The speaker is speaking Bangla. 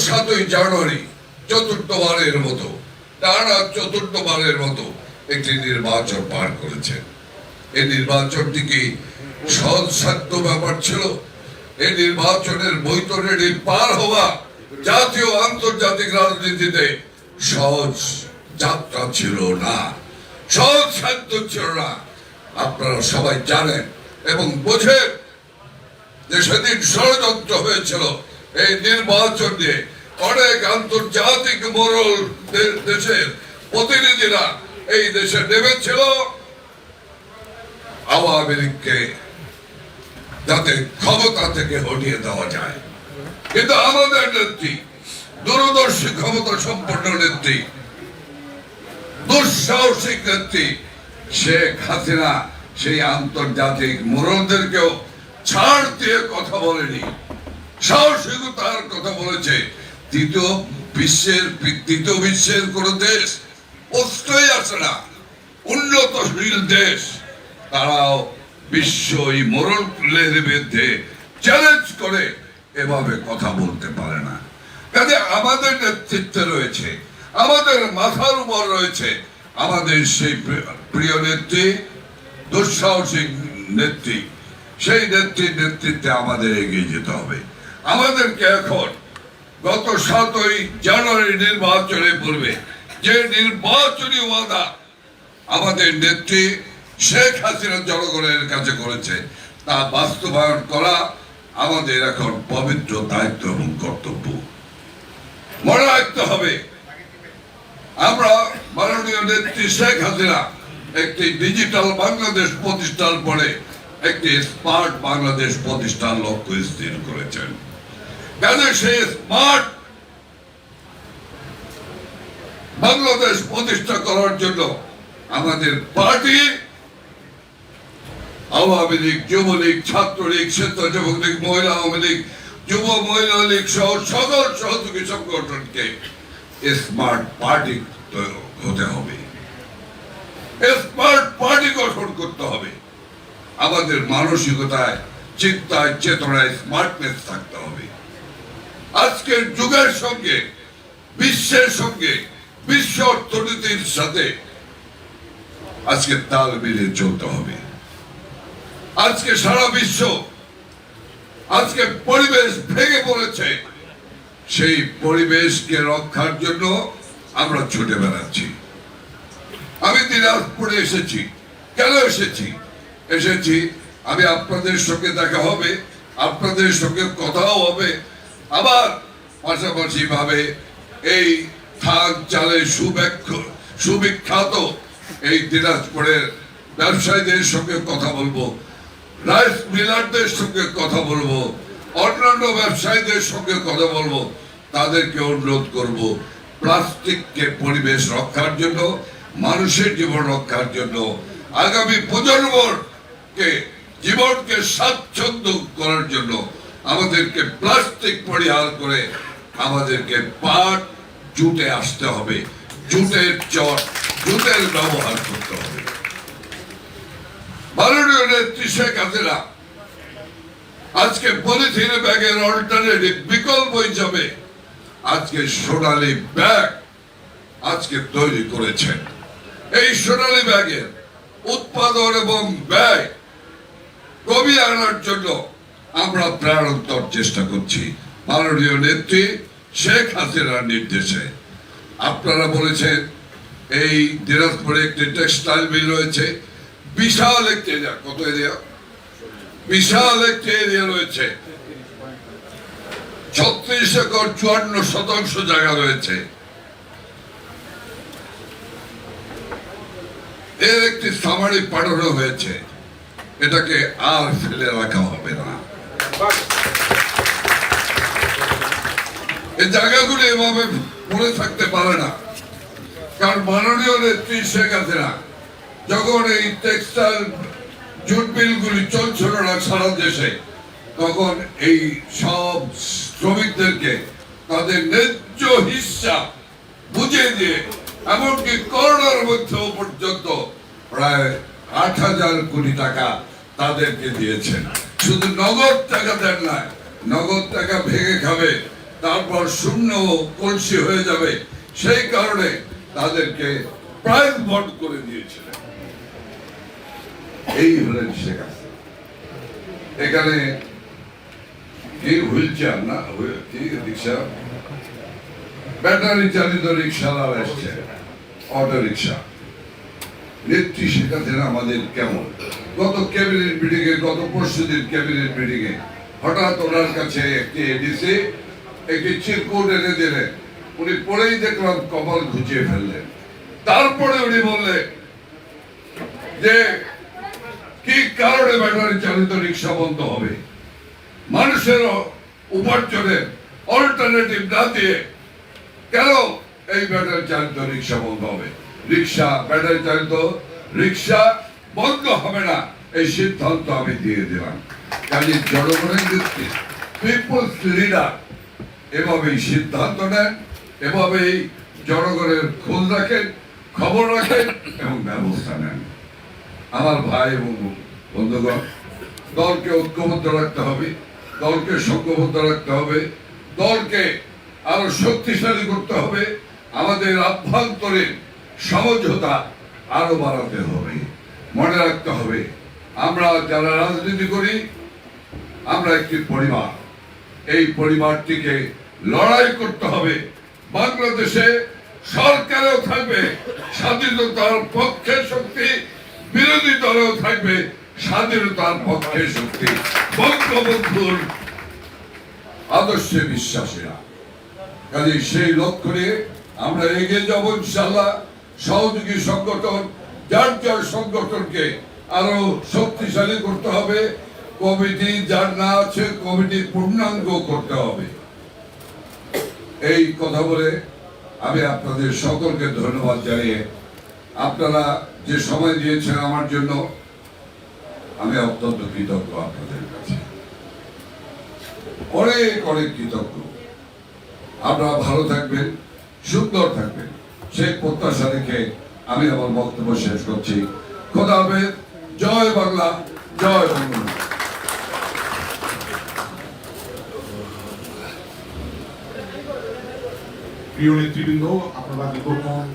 সাতই জানুয়ারি চতুর্থবারের মতো টানা চতুর্থবারের মতো একটি নির্বাচন পার করেছেন। এই নির্বাচনটি কি সহজ ব্যাপার ছিল? এই নির্বাচনের বৈতরণী পার হওয়া জাতীয় আন্তর্জাতিক রাজনীতিতে সহজ যাত্রা ছিল না। সহজ সাধ্য ছিল না। আপনারা সবাই জানেন এবং বোঝেন যে সেদিন ষড়যন্ত্র হয়েছিল এই নির্বাচন নিয়ে অনেক আন্তর্জাতিক মোরল দেশের প্রতিনিধিরা এই দেশে নেমেছিল। আওয়ামী লীগকে যাতে ক্ষমতা থেকে হটিয়ে দেওয়া যায়। কিন্তু আমাদের নেত্রী, দূরদর্শী ক্ষমতা সম্পন্ন নেত্রী, দুঃসাহসিক নেত্রী শেখ হাসিনা সেই আন্তর্জাতিক মোরলদেরকেও ছাড় দিয়ে কথা বলেনি। সাহসিকতার কথা বলেছে। তৃতীয় বিশ্বের তৃতীয় বিশ্বের কোন দেশ প্রশ্নই আসে না। উন্নতশীল দেশ। তারাও বিশ্ব এই মোরলের বিরুদ্ধে চ্যালেঞ্জ করে, এভাবে কথা বলতে পারে না। কাজে আমাদের নেতৃত্বে রয়েছে, আমাদের মাথার উপর রয়েছে, আমাদের সেই প্রিয় নেত্রী, দুঃসাহসিক নেত্রী। সেই নেত্রীর নেতৃত্বে আমাদের এগিয়ে যেতে হবে। আমাদেরকে এখন গত সাতই জানুয়ারি নির্বাচনের পূর্বে যে নির্বাচনী ওয়াদা আমাদের নেত্রী শেখ হাসিনা জনগণের কাছে করেছে, তা বাস্তবায়ন করা আমাদের এখন পবিত্র দায়িত্ব এবং কর্তব্য। মনে রাখতে হবে, আমরা মাননীয় নেত্রী শেখ হাসিনা একটি ডিজিটাল বাংলাদেশ প্রতিষ্ঠার পরে একটি স্মার্ট বাংলাদেশ প্রতিষ্ঠার লক্ষ্য স্থির করেছেন। সেই স্মার্ট বাংলাদেশ প্রতিষ্ঠা করার জন্য আমাদের পার্টি আওয়ামী লীগ যুবলীগ ছাত্রলীগ স্বেচ্ছাসেবক লীগ, মহিলা আওয়ামী লীগ, যুব, মহিলা লীগ সহ সকল সহযোগী সংগঠনকে স্মার্ট পার্টি হতে হবে। স্মার্ট পার্টি গঠন করতে হবে। আমাদের মানসিকতায়, চিন্তায়, চেতনায় স্মার্টনেস থাকতে হবে। আজকের যুগের সঙ্গে, বিশ্বের সঙ্গে, বিশ্ব অর্থনীতির সাথে আজকে তাল মিলিয়ে চলতে হবে। আজকে সারা বিশ্ব, আজকে পরিবেশ ভেঙে পড়েছে। সেই পরিবেশকে রক্ষার জন্য আমরা ছুটে বেড়াচ্ছি। আমি দিনাজপুরে এসেছি। কেন এসেছি? এসেছি, আমি আপনাদের সঙ্গে দেখা হবে, আপনাদের সঙ্গে কথাও হবে আবার পাশাপাশি ভাবে এই থাক চালের সুব্যাখ্য সুবিখ্যাত এই দিনাজপুরের ব্যবসায়ীদের সঙ্গে কথা বলব, রাইস মিলারদের সঙ্গে কথা বলব, অন্যান্য ব্যবসায়ীদের সঙ্গে কথা বলব, তাদেরকে অনুরোধ করব প্লাস্টিককে পরিবেশ রক্ষার জন্য, মানুষের জীবন রক্ষার জন্য, আগামী প্রজন্মকে, জীবনকে স্বাচ্ছন্দ্য করার জন্য আমাদেরকে প্লাস্টিক পরিহার করে আমাদেরকে পাট জুটে আসতে হবে। জুটের চট জুটের ব্যবহার করতে হবে। মাননীয় নেত্রী শেখ হাসিনা, আজকে পলিথিন ব্যাগের অল্টারনেটিভ বিকল্প হিসাবে আজকে সোনালী ব্যাগ আজকে তৈরি করেছেন। এই সোনালী ব্যাগের উৎপাদন এবং ব্যয় কমিয়ে আনার জন্য আমরা প্রাণোত্তর চেষ্টা করছি। মাননীয় নেত্রী শেখ হাসিনার নির্দেশে। আপনারা বলেছেন, এই দিনাজপুরে একটি টেক্সটাইল মিল রয়েছে। বিশাল একটি এরিয়া। কত এরিয়া? বিশাল একটি এরিয়া রয়েছে। ছত্রিশ একর, চুয়ান্ন শতাংশ জায়গা রয়েছে। এর একটি সামারি পাঠানো হয়েছে। এটাকে আর ফেলে রাখা হবে না। এই জায়গাগুলো এভাবে পড়ে থাকতে পারে না। কারণ মাননীয় নেত্রী শেখ হাসিনা যখন এই টেক্সটাইল জুট মিলগুলি চলছিল না সারা দেশে, তখন এই সব শ্রমিকদেরকে তাদের ন্যায্য হিসা বুঝিয়ে দিয়ে, এমনকি করোনার মধ্যেও পর্যন্ত প্রায় আট হাজার কোটি টাকা তাদেরকে দিয়েছেন। শুধু নগদ টাকা দেন না নগদ টাকা ভেঙে খাবে, তারপর শূন্য কলসি হয়ে যাবে। সেই কারণে তাদেরকে প্রাইজ বন্ড করে দিয়েছিলেন। এই হলেন শেখ এখানে কি হুইল চেয়ার না কি রিক্সা? ব্যাটারি চালিত রিক্সাওয়ালা এসছে, অটো রিক্সা। নেত্রী শেখ হাসিনা আমাদের কেমন? গত ক্যাবিনেট মিটিং এ, গত পরশু দিন ক্যাবিনেট মিটিং এ, হঠাৎ ওনার কাছে একটি এডিসি একটি চিরকুট এনে দিলেন। উনি পড়েই দেখলাম কপাল ঘুচিয়ে ফেললেন। তারপরে উনি বললেন যে, কি কারণে ব্যাটারি চালিত রিক্সা বন্ধ হবে? মানুষের উপার্জনের অল্টারনেটিভ না দিয়ে কেন এই ব্যাটারি চালিত রিক্সা বন্ধ হবে? রিক্সা ব্যাটারি চালিত রিক্সা বন্ধ হবে না। এই সিদ্ধান্ত আমি দিয়ে দিলাম। কাজে জনগণের নেত্রী পিপলস লিডার এভাবেই সিদ্ধান্ত নেন, এভাবেই জনগণের খোঁজ রাখেন, খবর রাখেন এবং ব্যবস্থা নেন। আমার ভাই এবং বন্ধুগণ, দলকে ঐক্যবদ্ধ রাখতে হবে, দলকে সংঘবদ্ধ রাখতে হবে, দলকে আরও শক্তিশালী করতে হবে। আমাদের আভ্যন্তরীণ সমঝোতা আরও বাড়াতে হবে। মনে রাখতে হবে, আমরা যারা রাজনীতি করি, আমরা একটি পরিবার। এই পরিবারটিকে লড়াই করতে হবে। বাংলাদেশে সরকারেও থাকবে, স্বাধীনতার পক্ষে শক্তি, বিরোধী দলেও থাকবে, স্বাধীনতার পক্ষে শক্তি। বঙ্গবন্ধুর আদর্শে বিশ্বাসীরা। কাজে সেই লক্ষ্য আমরা এগিয়ে যাব ইনশাল্লাহ সহযোগী সংগঠন, যার যার সংগঠনকে আরও শক্তিশালী করতে হবে, কমিটি যার না আছে কমিটি পূর্ণাঙ্গ করতে হবে। এই কথা বলে আমি আপনাদের সকলকে ধন্যবাদ জানিয়ে আপনারা যে সময় দিয়েছেন আমার জন্য, আমি অত্যন্ত কৃতজ্ঞ আপনাদের কাছে। অনেক অনেক কৃতজ্ঞ। আপনারা ভালো থাকবেন, সুন্দর থাকবেন। সেই প্রত্যাশা রেখে আমি আমার বক্তব্য শেষ করছি। খোদা হবে জয় বাংলা জয় বাংলা। প্রিয় নেতৃবৃন্দ, আপনারা দীর্ঘক্ষণ